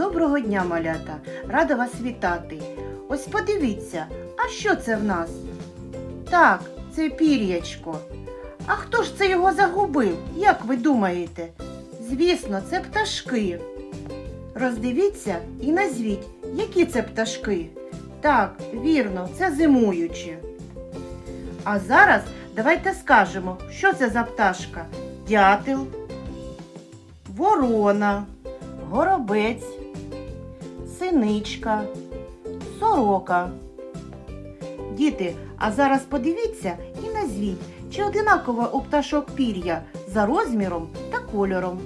Доброго дня, малята! Рада вас вітати. Ось подивіться, а що це в нас? Так, це пір'ячко. А хто ж це його загубив? Як ви думаєте? Звісно, це пташки. Роздивіться і назвіть, які це пташки. Так, вірно, це зимуючі. А зараз давайте скажемо, що це за пташка? Дятел, ворона, горобець, синичка, сорока. Діти, а зараз подивіться і назвіть, чи одинаково у пташок пір'я за розміром та кольором.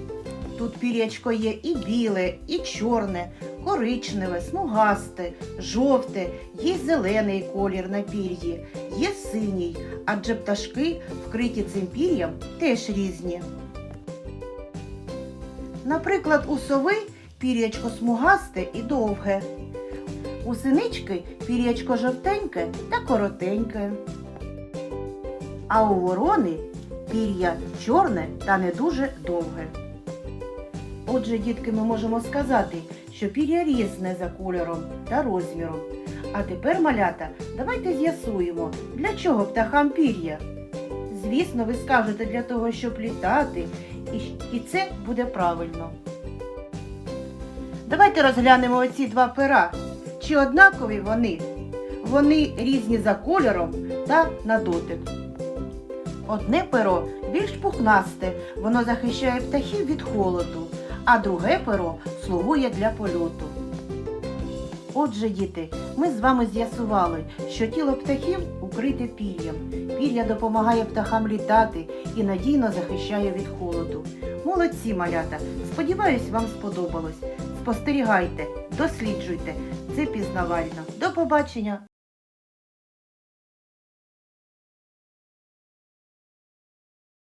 Тут пір'ячко є і біле, і чорне, коричневе, смугасте, жовте, є зелений колір на пір'ї, є синій, адже пташки, вкриті цим пір'ям, теж різні. Наприклад, у сови пір'ячко смугасте і довге. У синички пір'ячко жовтеньке та коротеньке. А у ворони пір'я чорне та не дуже довге. Отже, дітки, ми можемо сказати, що пір'я різне за кольором та розміром. А тепер, малята, давайте з'ясуємо, для чого птахам пір'я. Звісно, ви скажете для того, щоб літати, і, це буде правильно. Давайте розглянемо оці два пера. Чи однакові вони? Вони різні за кольором та на дотик. Одне перо більш пухнасте, воно захищає птахів від холоду, а друге перо слугує для польоту. Отже, діти, ми з вами з'ясували, що тіло птахів укрите пір'ям. Пір'я допомагає птахам літати і надійно захищає від холоду. Молодці, малята! Сподіваюсь, вам сподобалось. Спостерігайте, досліджуйте. Це пізнавально. До побачення!